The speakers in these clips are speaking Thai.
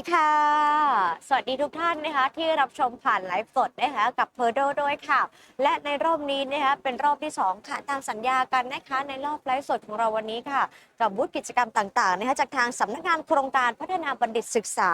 ีค่ะ สวัสดีทุกท่านนะคะที่รับชมผ่านไลฟ์สดนะคะกับเพอร์โดด้วยค่ะ และในรอบนี้นะคะเป็นรอบที่ 2 ค่ะตามสัญญากันนะคะในรอบไลฟ์สดของเราวันนี้ค่ะ กับบูธกิจกรรมต่างๆนะคะจากทางสำนักงานโครงการพัฒนาบัณฑิตศึกษา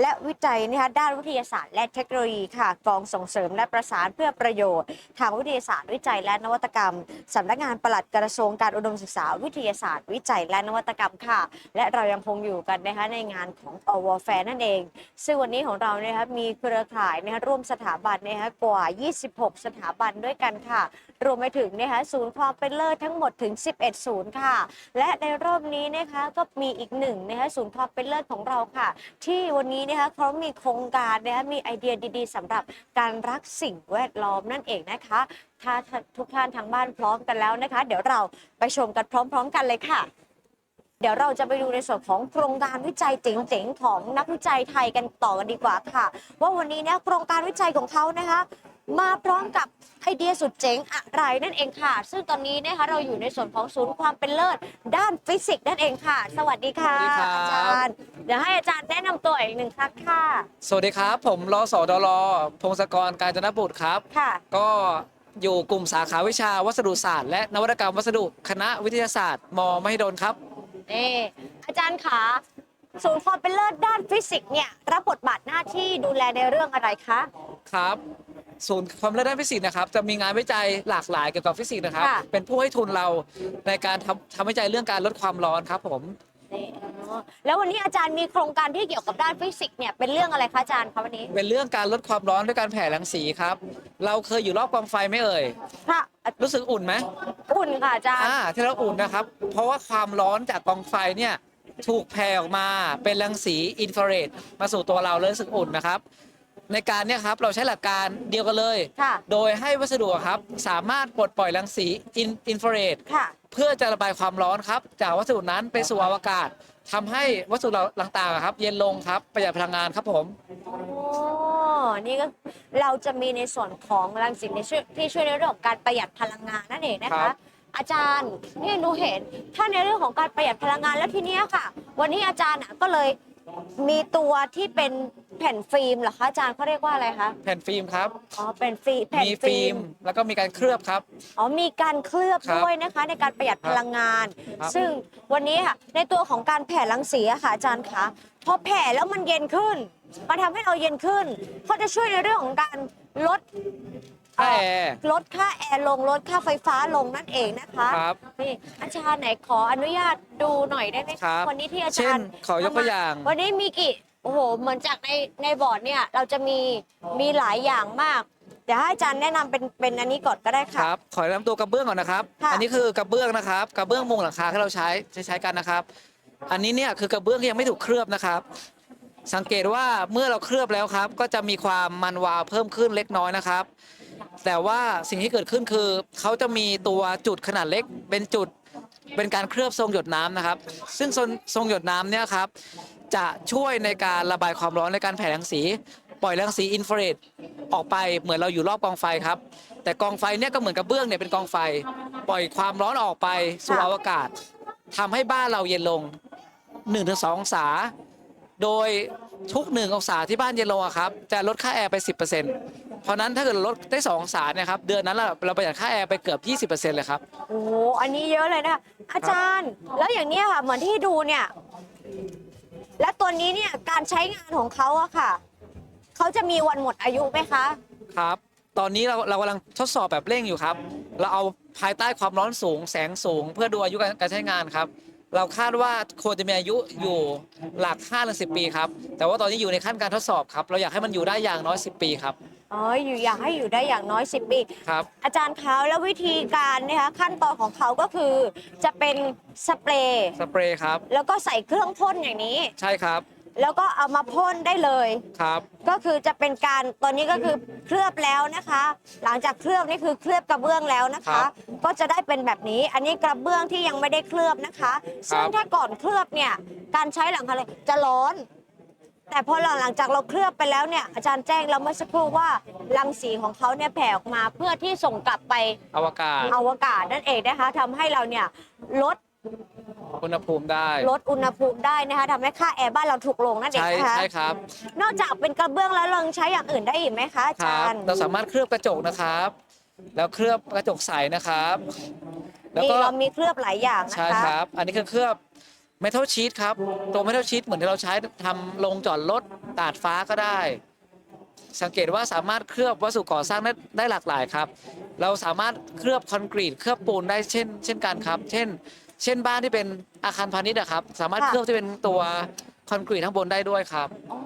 และวิจัยนะคะด้านวิทยาศาสตร์ และเทคโนโลยีค่ะกองส่งเสริมและประสานเพื่อประโยชน์ ทางวิทยาศาสตร์ วิจัยและนวัตกรรมสำนักงานปลัดกระทรวงการอุดมศึกษา วิทยาศาสตร์ วิจัยและนวัตกรรมค่ะ และเรายังคงอยู่กันนะคะในงานของอวแฟนั่นเอง ซึ่งวันนี้ของเรานะคะมีเครือข่ายนะคะร่วมสถาบันนะคะกว่า 26 สถาบันด้วยกันค่ะ รวมไปถึงนะคะศูนย์ความเป็นเลิศทั้งหมดถึง 11 ศูนย์ค่ะ และในรอบนี้นะคะก็มีอีกหนึ่งนะคะศูนย์ความเป็นเลิศของเราค่ะ ที่วันนี้นะคะเขามีโครงการนะคะมีไอเดียดี ๆสำหรับการรักสิ่งแวดล้อมนั่นเองนะคะถ้าทุกท่านทางบ้านพร้อมกันแล้วนะคะ เดี๋ยวเราไปชมกันพร้อม ๆ กันเลยค่ะ เดี๋ยวเราจะไปดูในส่วนของโครงการวิจัยเจ๋งๆของนักวิจัยไทยกันต่อกันดีกว่าค่ะ ว่าวันนี้เนี่ยโครงการวิจัยของเขานะคะ มาพร้อมกับไอเดียสุดเจ๋งอะไรนั่นเองค่ะ ซึ่งตอนนี้นะคะเราอยู่ในส่วนของศูนย์ความเป็นเลิศ ด้านฟิสิกส์นั่นเองค่ะ สวัสดีค่ะสวัสดีครับ อาจารย์เดี๋ยวให้อาจารย์แนะนำตัวอีกหนึ่งครั้งค่ะสวัสดีครับ ผมรอสอดรพงศกรการจนบุตรครับ ค่ะ ก็อยู่กลุ่มสาขาวิชาวัสดุศาสตร์และนวัตกรรมวัสดุคณะวิทยาศาสตร์มมหิดลครับ นี่อาจารย์ขาศูนย์ความเป็นเลิศด้านฟิสิกส์เนี่ยรับบทบาทหน้าที่ดูแลในเรื่องอะไรคะครับศูนย์ความรู้ด้านฟิสิกส์นะครับจะมีงานวิจัยหลากหลายเกี่ยวกับฟิสิกส์นะครับ ค่ะ เป็นผู้ให้ทุนเราในการทำทำวิจัยเรื่องการลดความร้อนครับผม นี่อ๋อแล้ววันนี้อาจารย์มีโครงการที่เกี่ยวกับด้านฟิสิกส์เนี่ยเป็นเรื่องอะไรคะอาจารย์คะวันนี้เป็นเรื่องการลดความร้อนด้วยการแผ่รังสีครับ เราเคยอยู่รอบกองไฟไหมเอ่ยค่ะรู้สึกอุ่นไหมอุ่นค่ะอาจารย์อ่าที่เราอุ่นนะครับ เพราะว่าความร้อนจากกองไฟเนี่ยถูกแผ่ออกมาเป็นรังสีอินฟราเรดมาสู่ตัวเราเลยรู้สึกอุ่นนะครับ ในการเนี่ยครับเราใช้หลักการเดียวกันเลย ค่ะ โดยให้วัสดุครับสามารถปลดปล่อยรังสีอินอินฟราเรดค่ะ เพื่อจะระบายความร้อนครับ จากวัสดุนั้นไปสู่อวกาศทำให้วัสดุเราต่างๆครับ เย็นลงครับประหยัดพลังงานครับผมโอ้นี่ก็เราจะมีในส่วนของรังสีในช่วยที่ช่วยในเรื่องของการประหยัดพลังงานนั่นเองนะครัคะ บ อาจารย์นี่หนูเห็นถ้าในเรื่องของการประหยัดพลังงานแล้วทีเนี้ยค่ะ วันนี้อาจารย์อะก็เลยมีตัวที่เป็น แผ่นฟิล์มเหรอคะอาจารย์เขาเรียกว่าอะไรคะแผ่นฟิล์มครับ อ๋อเป็นฟิล์มแผ่นมีฟิฟิล์ล์มมแล้วก็มีการเคลือบครับ อ๋อมีการเคลือบครับด้วยนะคะ ในการประหยัดครับพลังงาน ครับ ซึ่งวันนี้ค่ะในตัวของการแผ่รังสีอะค่ะอาจารย์คะพอแผ่แล้วมันเย็นขึ้นมันทำให้เราเย็นขึ้นเขาจะช่วยในเรื่องของการลดค่าแอร์ลดค่าแอร์ลงลดค่าไฟฟ้าลงนั่นเองนะคะครับ นี่อาจารย์ไหนขออนุญาตดูหน่อยได้ไหมครับวันนี้ที่อาเช่จานรย์ขอยกตัวอย่าง วันนี้มีกี่ โอ้โหเหมือนจากในในบอร์ดเนี่ยเราจะมีมีหลายอย่างมาก เดี๋ยวให้อาจารย์แนะนำเป็นเป็นอันนี้ก่อนก็ได้คค่ะ รับ ขอแนะนำตัวกระเบื้องก่อนนะครับ ค่ะ อันนี้คือกระเบื้องนะครับ กระเบื้องมุงหลังคาที่เราใช้ใช้ใช้กันนะครับ อันนี้เนี่ยคือกระเบื้องที่ยังไม่ถูกเคลือบนะครับ สังเกตว่าเมื่อเราเคลือบแล้วครับ ก็จะมีความมันวาวเพิ่มขึ้นเล็กน้อยนะครับ แต่ว่าสิ่งที่เกิดขึ้นคือเขาจะมีตัวจุดขนาดเล็ก เป็นจุด เป็นการเคลือบทรงหยดน้ำนะครับ ซึ่งทรงทรงหยดน้ำเนี่ยครับจะช่วยในการระบายความร้อนในการแผ่รังสี ปล่อยรังสีอินฟราเรดออกไปเหมือนเราอยู่รอบกองไฟครับ แต่กองไฟเนี่ยก็เหมือนกับเบื้องเนี่ยเป็นกองไฟ ปล่อยความร้อนออกไปสู่ค่ะอวกาศทำให้บ้านเราเย็นลง 1-2องศา โดย ทุกหนึ่งองศาที่บ้านเย็นลงอะครับจะลดค่าแอร์ไป 10%เพราะนั้นถ้าเกิดเราลดได้2องศาเนี่ยครับเดือนนั้นเราเราประหยัดค่าแอร์ไปเกือบ 20%เลยครับ โอ้โหอันนี้เยอะเลยนะคะอาจารย์ แล้วอย่างเนี้ยค่ะเหมือนที่ดูเนี่ย และตัวนี้เนี่ยการใช้งานของเขาอะค่ะ เขาจะมีวันหมดอายุไหมคะ ครับ ตอนนี้เราเรากำลังทดสอบแบบเร่งอยู่ครับ เราเอาภายใต้ความร้อนสูงแสงสูง เพื่อดูอายุการการใช้งานครับ เราคาดว่าควรจะมีอายุอยู่หลัก5ถึง10ปีครับ แต่ว่าตอนนี้อยู่ในขั้นการทดสอบครับ เราอยากให้มันอยู่ได้อย่างน้อย 10 ปีครับ อ๋ออยู่อยากให้อยู่ได้อย่างน้อย 10 ปี ครับ อาจารย์คะแล้ววิธีการนะคะขั้นตอนของเขาก็คือ จะเป็นสเปรย์สเปรย์ครับ แล้วก็ใส่เครื่องพ่นอย่างนี้ ใช่ครับ แล้วก็เอามาพ่นได้เลย ครับก็คือจะเป็นการตอนนี้ก็คือเคลือบแล้วนะคะ หลังจากเคลือบนี่คือเคลือบกระเบื้องแล้วนะครัคะบก็จะได้เป็นแบบนี้ อันนี้กระเบื้องที่ยังไม่ได้เคลือบนะคะ ซึ่งถ้าก่อนเคลือบเนี่ยการใช้หลังคาเลยจะร้อน แต่พอหลังหลังจากเราเคลือบไปแล้วเนี่ยอาจารย์แจ้งเราเมื่อสักครู่ว่ารังสีของเขาเนี่ยแผ่ออกมาเพื่อที่ส่งกลับไปอวกาศอวกาศนั่นเองนะคะทำให้เราเนี่ยลด อุณหภูมิได้ ลดอุณหภูมิได้นะคะทำให้ค่าแอร์บ้านเราถูกลงนั่นเองใช่นะคะใช่ครับนอกจากเป็นกระเบื้องแล้วเรายังใช้อย่างอื่นได้อีกไหมคะอาครัจาบรย์ เราสามารถเคลือบกระจกนะครับ แล้วเคลือบกระจกใสนะครับ แล้วนี่ก็ เรามีเคลือบหลายอย่างนะใช่คะ ครับ อันนี้คือเคลือบเมทัลชีตครับ ตัวเมทัลชีตเหมือนที่เราใช้ทำลงจอดรถตาดฟ้าก็ได้ สังเกตว่าสามารถเคลือบวัสดุก่อสร้างได้ได้หลากหลายครับ เราสามารถเคลือบคอนกรีตเคลือบปูนได้เช่น เช่นกันครับ เช่น เช่นบ้านที่เป็นอาคารพาณิชย์อะครับ สามารถค่ะ เคลือบที่เป็นตัวคอนกรีตข้างบนได้ด้วยครับ อ๋อ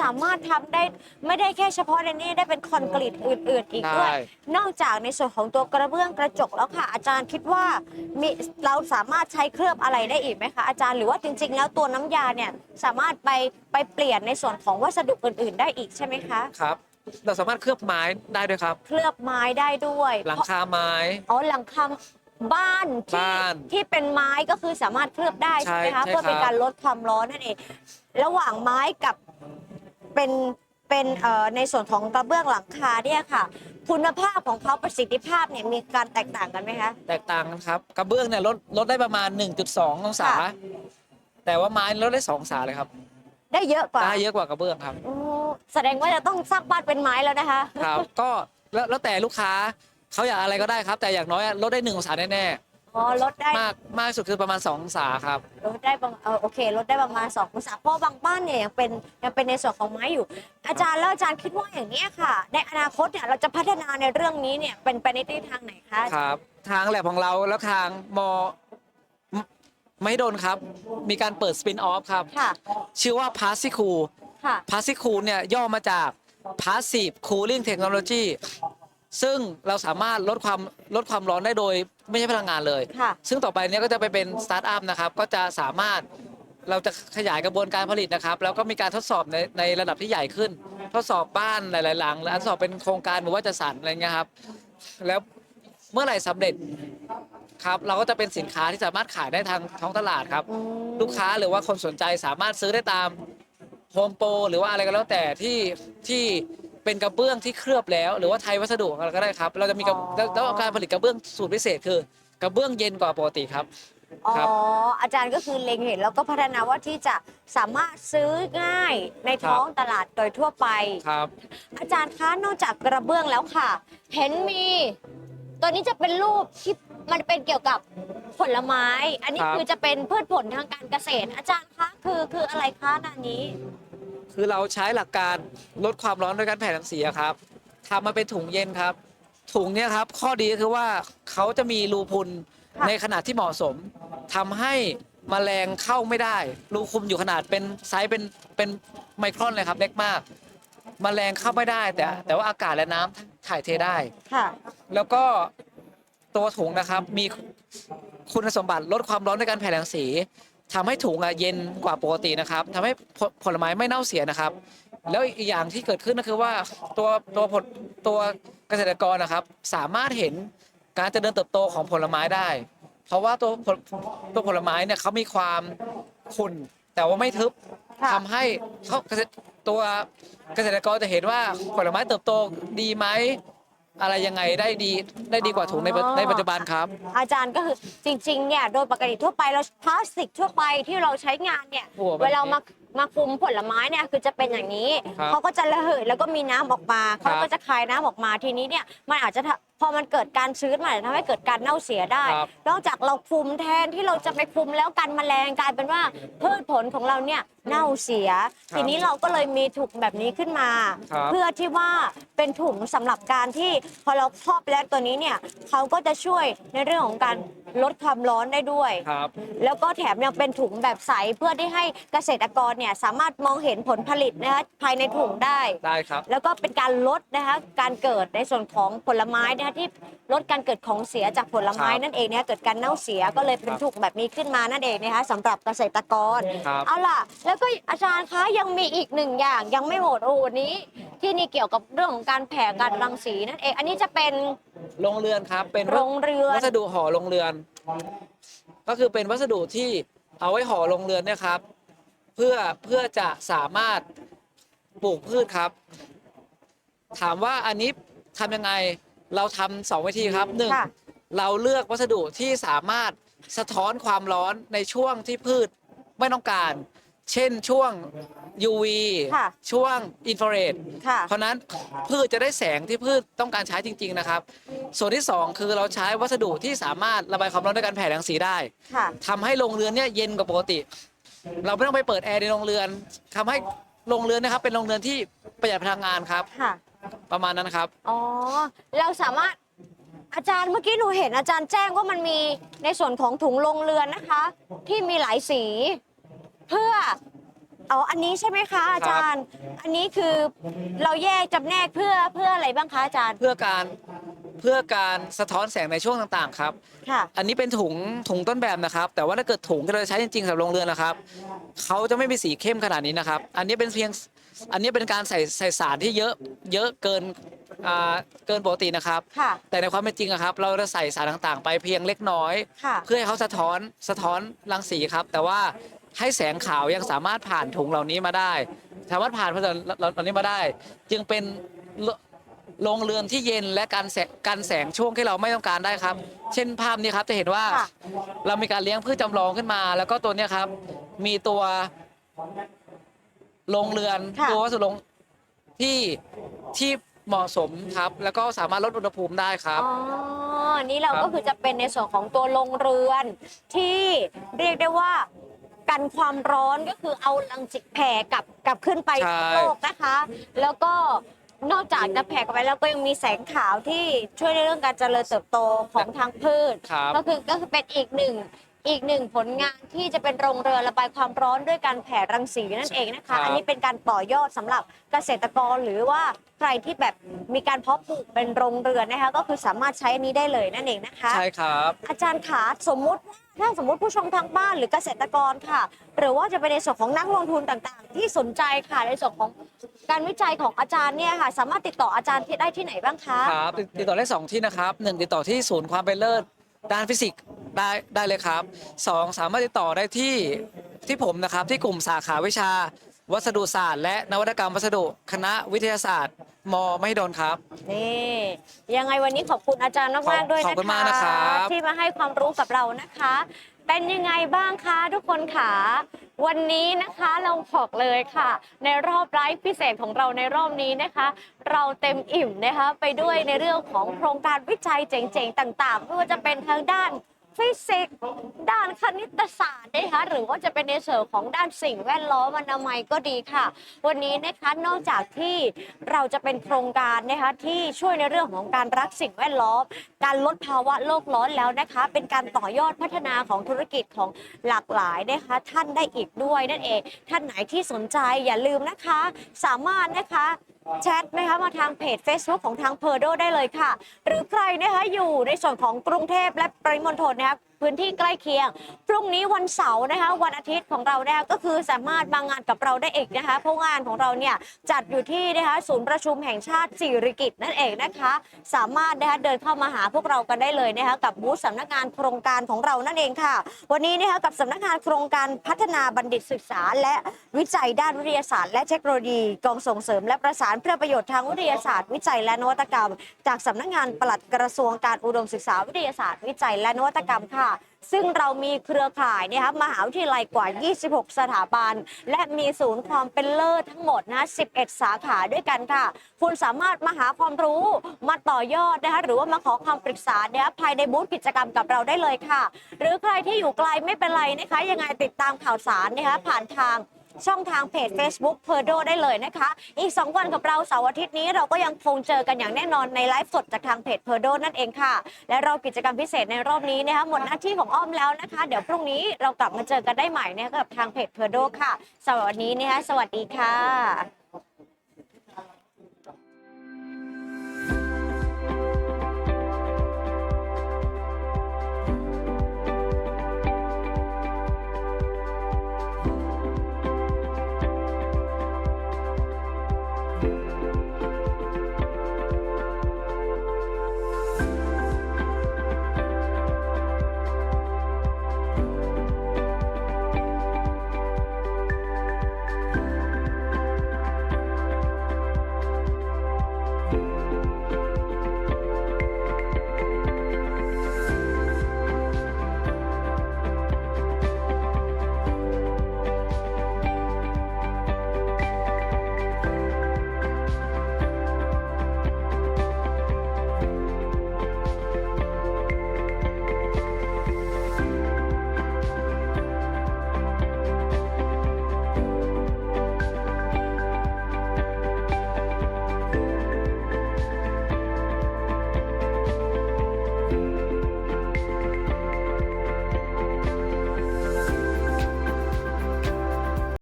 สามารถทำได้ไม่ได้แค่เฉพาะในนี้ได้เป็นคอนกรีตอื่น ๆ อีกด้วย ได้ นอกจากในส่วนของตัวกระเบื้องกระจกแล้วค่ะ อาจารย์คิดว่ามีเราสามารถใช้เคลือบอะไรได้อีกไหมคะอาจารย์หรือว่าจริง ๆ แล้วตัวน้ำยาเนี่ยสามารถไปไปเปลี่ยนในส่วนของวัสดุอื่น ๆ ได้อีกใช่ไหมคะครับ เราสามารถเคลือบไม้ได้ด้วยครับ เคลือบไม้ได้ด้วยหลังคาไม้ อ๋อหลังคา บ้านที่บ้านที่เป็นไม้ก็คือสามารถเคลือบได้ใช่ไหมใช่คะใช่เพื่อเป็นครับการลดความร้อนนั่นเองระหว่างไม้กับเป็นเป็นเอ่อในส่วนของกระเบื้องหลังคาเนี่ยค่ะ คุณภาพของเขาประสิทธิภาพเนี่ยมีการแตกต่างกันไหมคะ แตกต่างกันครับกระเบื้องเนี่ยลดลดได้ประมาณ 1.2 องศา ค่ะ แต่ว่าไม้ลดได้2องศาเลยครับได้เยอะกว่าได้เยอะกว่ากระเบื้องครับ โอ้แสดงว่าจะต้องสร้างบ้านเป็นไม้แล้วนะคะ ครับ ก็แล้วแล้วแต่ลูกค้า เขาอยากอะไรก็ได้ครับ แต่อย่างน้อยลดได้1องศาแน่อ๋อลดได้ๆมากมากที่สุดคือประมาณ2องศาครับ ลดได้ประมาณเออโอเคลดได้ประมาณ2องศาเพราะบางบ้านเนี่ยยังเป็นยังเป็นในส่วนของไม้อยู่ อาจารย์แล้วอาจารย์คิดว่าอย่างนี้ยค่ะ ในอนาคตเนี่ยเราจะพัฒนาในเรื่องนี้เนี่ยเป็นไปในทิศทางไหนคะ ครับ ทางแลบของเราแล้วทางมมไม่โดนครับ มีการเปิดสปินออฟครับ ค่ะชื่อว่า p a s s i c o o l ค่ะ p a s s i c o o l เนี่ยย่อมาจาก Passive Cooling Technology ซึ่งเราสามารถลดความลดความร้อนได้โดยไม่ใช่พลังงานเลย ค่ะ ซึ่งต่อไปเนี้ก็จะไปเป็นสตาร์ทอัพนะครับ ก็จะสามารถเราจะขยายกระบวนการผลิตนะครับ แล้วก็มีการทดสอบในในระดับที่ใหญ่ขึ้น ทดสอบบ้านหลาย ๆ หลัง และทดสอบเป็นโครงการหรือว่าจะสรรอะไรเงี้ยครับ แล้วเมื่อไหร่สำเร็จครับ เราก็จะเป็นสินค้าที่สามารถขายได้ทางท้องตลาดครับอืมลูกค้าหรือว่าคนสนใจสามารถซื้อได้ตามโฮมโปรหรือว่าอะไรก็แล้วแต่ที่ที่ เป็นกระเบื้องที่เคลือบแล้ว หรือว่าไทยวัสดุอะไรก็ได้ครับ เราจะมีกระแล้วแล้วการผลิตกระเบื้องสูตรพิเศษคือกระเบื้องเย็นกว่าปกติครับ อ๋อ ครับอาจารย์ก็คือเล็งเห็นแล้วก็พัฒนาว่าที่จะสามารถซื้อง่ายในท้องตลาดโดยทั่วไป ครับ อาจารย์คะนอกจากกระเบื้องแล้วค่ะ เห็นมี ตัวนี้จะเป็นรูปที่มันเป็นเกี่ยวกับผลไม้ อันนี้ครับ คือจะเป็นพืชผลทางการเกษตร อาจารย์คะคือคืออะไรคะหนานี้ คือเราใช้หลักการลดความร้อนด้วยการแผ่รังสีอะครับทำมาเป็นถุงเย็นครับ ถุงเนี้ยครับข้อดีก็คือว่าเขาจะมีรูพุนค่ะในขนาดที่เหมาะสมทำให้แมลงเข้าไม่ได้ รูคุมอยู่ขนาดเป็นไซส์เป็นเป็นไมครอนเลยครับเล็กมากแมลงเข้าไม่ได้ แต่ แต่ว่าอากาศและน้ำถ่ายเทได้ค่ะ แล้วก็ตัวถุงนะครับมีคุณสมบัติลดความร้อนในการแผ่รังสี ทำให้ถุงอะเย็นกว่าปกตินะครับทำให้ผลผลไม้ไม่เน่าเสียนะครับ แล้วอีกอย่างที่เกิดขึ้นก็คือว่าตัวตัวผลตัวเกษตรกรนะครับ สามารถเห็นการเจริญเติบโตของผลไม้ได้ เพราะว่าตัวผลตัวผลไม้เนี่ยเขามีความขุ่นแต่ว่าไม่ทึบค่ะทำให้เขาเกษตรตัวเกษตรกรจะเห็นว่าผลไม้เติบโตดีไหม อะไรยังไงได้ดีได้ดีกว่าถุงในปัจอ๋อ ในปัจจุบันครับ อาจารย์ก็คือจริงๆเนี่ยโดยปกติทั่วไปเราพลาสติกทั่วไปที่เราใช้งานเนี่ยโอ้โหแบบนี้เวลามามาคุมผลไม้เนี่ยคือจะเป็นอย่างนี้ครับเขาก็จะระเหยแล้วก็มีน้ำออกมาครัเขาบก็จะคายน้ำออกมาทีนี้เนี่ยมันอาจจะทำ พอมันเกิดการชื้นมันอาจจะทำให้เกิดการเน่าเสียได้ ครับ นอกจากเราคุมแทนที่เราจะไปคุมแล้วกันแมลงกลายเป็นว่าพืชผลของเราเนี่ยเน่าเสียครับทีนี้เราก็เลยมีถุงแบบนี้ขึ้นมา ครับเพื่อที่ว่าเป็นถุงสำหรับการที่พอเราครอบแล้วตัวนี้เนี่ยเขาก็จะช่วยในเรื่องของการลดความร้อนได้ด้วย ครับ แล้วก็แถมยังเป็นถุงแบบใสเพื่อที่ให้เกษตรกรเนี่ยสามารถมองเห็นผลผลิตนะคะภายในถุงได้ ได้ครับ แล้วก็เป็นการลดนะคะการเกิดในส่วนของผลไม้นะคะที่ลดการเกิดของเสียจากผลไม้ครับนั่นเองนะคะเกิดการเน่าเสียก็เลยเป็นครับถุงแบบนี้ขึ้นมานั่นเองนะคะสำหรับเกษตรกร ครับเอาล่ะ แล้วก็อาจารย์คะยังมีอีกหนึ่งอย่างยังไม่หมดโอ้วันนี้ ที่นี่เกี่ยวกับเรื่องของการแผ่การรังสีนั่นเอง อันนี้จะเป็นโรงเรือนครับเป็นโรงเรือนวัสดุห่อโรงเรือน ก็คือเป็นวัสดุที่เอาไว้ห่อโรงเรือนเนี่ยครับ เพื่อเพื่อจะสามารถปลูกพืชครับ ถามว่าอันนี้ทำยังไง เราทำสองวิธีครับหนึ่งค่ะ เราเลือกวัสดุที่สามารถสะท้อนความร้อนในช่วงที่พืชไม่ต้องการ เช่นช่วง UV ค่ะ ช่วงอินฟราเรด ค่ะ เพราะฉะนั้นพืชจะได้แสงที่พืชต้องการใช้จริง ๆ นะครับ ส่วนที่ 2 คือเราใช้วัสดุที่สามารถระบายความร้อนด้วยการแผ่รังสีได้ค่ะ ทำให้โรงเรือนเนี่ยเย็นกว่าปกติ เราไม่ต้องไปเปิดแอร์ในโรงเรือนทำให้โรงเรือนนะครับเป็นโรงเรือนที่ประหยัดพลังงานครับ ค่ะ ประมาณนั้นครับ อ๋อ เราสามารถอาจารย์เมื่อกี้หนูเห็นอาจารย์แจ้งว่ามันมีในส่วนของถุงลงเรือนนะคะ ที่มีหลายสี เพื่ออ๋ออันนี้ใช่ไหมคะ อาจารย์ อันนี้คือเราแยกจำแนกเพื่อเพื่ออะไรบ้างคะอาจารย์ เพื่อการเพื่อการสะท้อนแสงในช่วงต่างๆ ครับ ค่ะ อันนี้เป็นถุงถุงต้นแบบนะครับ แต่ว่าถ้าเกิดถุงที่เราใช้จริงๆสำหรับโรงเรือนนะครับเขาจะไม่มีสีเข้มขนาดนี้นะครับ อันนี้เป็นเพียง อันนี้เป็นการใส่ใส่สารที่เยอะเยอะเกินอ่าเกินปกตินะครับ ค่ะ แต่ในความเป็นจริงอะครับ เราจะใส่สารต่างๆ ไปเพียงเล็กน้อย ค่ะ เพื่อให้เขาสะท้อนสะท้อนรังสีครับ แต่ว่าให้แสงขาวยังสามารถผ่านถุงเหล่านี้มาได้ สามารถผ่านผลิตเหล่านี้มาได้ จึงเป็นโรโรงเรือนที่เย็นและการแสงการแสงช่วงที่เราไม่ต้องการได้ครับ เช่นภาพนี้ครับจะเห็นว่า ค่ะ เรามีการเลี้ยงพืชจำลองขึ้นมา แล้วก็ตัวเนี้ยครับ มีตัว โรงเรือนค่ะ ตัววัสดุลงที่ที่เหมาะสมครับ แล้วก็สามารถลดอุณหภูมิได้ครับ อ๋อ นี่เราครับก็คือจะเป็นในส่วนของตัวลงเรือน ที่เรียกได้ว่ากันความร้อนก็คือเอารังสิแผ่กลับกลับขึ้นไปใช่ โลกนะคะ แล้วก็นอกจากจะแผ่กลับไปแล้วก็ยังมีแสงขาวที่ช่วยในเรื่องการเจริญเติบโตของทางพืช ครับ ก็คือก็คือเป็นอีกหนึ่ง อีกหนึ่งผลงานที่จะเป็นโรงเรือนระบายความร้อนด้วยการแผ่รังสีนั่นเองนะครัคะ บ อันนี้เป็นการต่อยอดสำหรับเกษตรกรหรือว่าใครที่แบบมีการเพาะปลูกเป็นโรงเรือนนะคะ ก็คือสามารถใช้อันนี้ได้เลยนั่นเองนะคะ ใช่ครับ อาจารย์ขาสมมุติว่าถ้าสมมติผู้ชมทางบ้านหรือเกษตรกรค่ะ หรือว่าจะเป็นในส่วนของนักลงทุนต่างๆ ที่สนใจค่ะในส่วนของการวิจัยของอาจารย์เนี่ยค่ะ สามารถติดต่ออาจารย์ที่ได้ที่ไหนบ้างคะ ครับติดติดต่อได้สองที่นะครับหนึ่งติดต่อที่ศูนย์ความเป็นเลิศด้านฟิสิกส์ ได้ได้เลยครับสองสามารถติดต่อได้ที่ที่ผมนะครับที่กลุ่มสาขาวิชา วัสดุศาสตร์ และนวัตกรรมวัสดุคณะวิทยาศาสตร์มมหิดลครับ นี่ยังไงวันนี้ขอบคุณอาจารย์มาก ๆ ด้วยขอบนะคุณคะมากนะครับที่มาให้ความรู้กับเรานะคะ เป็นยังไงบ้างคะทุกคนค่ะวันนี้นะคะเราบอกเลยค่ะ ในรอบไลฟ์พิเศษของเราในรอบนี้นะคะ เราเต็มอิ่มนะคะไปด้วยในเรื่องของโครงการวิจัยเจ๋งๆ ต่างๆไม่ว่าจะเป็นทางด้าน ฟิสิกส์ด้านคณิตศาสตร์นะคะหรือว่าจะเป็นในส่วนของด้านสิ่งแวดล้อมอนามัยก็ดีค่ะ วันนี้นะคะนอกจากที่เราจะเป็นโครงการนะคะที่ช่วยในเรื่องของการรักสิ่งแวดล้อม การลดภาวะโลกร้อนแล้วนะคะ เป็นการต่อยอดพัฒนาของธุรกิจของหลากหลายนะคะท่านได้อีกด้วยนั่นเอง ท่านไหนที่สนใจอย่าลืมนะคะ สามารถนะคะแชทนะคะมาทางเพจ Facebook ของทางเพอร์โดได้เลยค่ะ หรือใครนะคะอยู่ในส่วนของกรุงเทพและปริมณฑลนะคะ พื้นที่ใกล้เคียง พรุ่งนี้วันเสาร์นะคะ วันอาทิตย์ของเราเนี่ยก็คือสามารถมางานกับเราได้อีกนะคะ เพราะงานของเราเนี่ยจัดอยู่ที่นะคะศูนย์ประชุมแห่งชาติสิริกิตนั่นเองนะคะ สามารถนะคะเดินเข้ามาหาพวกเรากันได้เลยนะคะกับบูธสำนักงานโครงการของเรานั่นเองค่ะ วันนี้นะคะกับสำนักงานโครงการพัฒนาบัณฑิตศึกษา และวิจัยด้านวิทยาศาสตร์ และเทคโนโลยีกองส่งเสริม และประสานเพื่อประโยชน์ทางวิทยาศาสตร์ วิจัยและนวัตกรรม จากสำนักงานปลัดกระทรวงการอุดมศึกษาวิทยาศาสตร์ วิจัยและนวัตกรรมค่ะ ซึ่งเรามีเครือข่ายนะคะมหาวิทยาลัยกว่า 26 สถาบัน และมีศูนย์ความเป็นเลิศทั้งหมดนะ 11 สาขาด้วยกันค่ะ คุณสามารถมาหาความรู้มาต่อยอดนะคะหรือว่ามาขอคำปรึกษาเนี่ยภายในบูธกิจกรรมกับเราได้เลยค่ะ หรือใครที่อยู่ไกลไม่เป็นไรนะคะ ยังไงติดตามข่าวสารนะคะผ่านทาง ช่องทางเพจ Facebook p e r d o ได้เลยนะคะ อีก 2 วันกับเราเสาร์อาทิตย์นี้เราก็ยังคงเจอกันอย่างแน่นอนในไลฟ์สดจากทางเพจ p e r d o นั่นเองค่ะ และเรากิจกรรมพิเศษในรอบนี้นะคะหมดหน้าที่ของอ้อมแล้วนะคะ เดี๋ยวพรุ่งนี้เรากลับมาเจอกันได้ใหม่นะคะกับทางเพจ p e r d o ค่ะสำหรับวันนี้นะคะสวัสดีค่ะ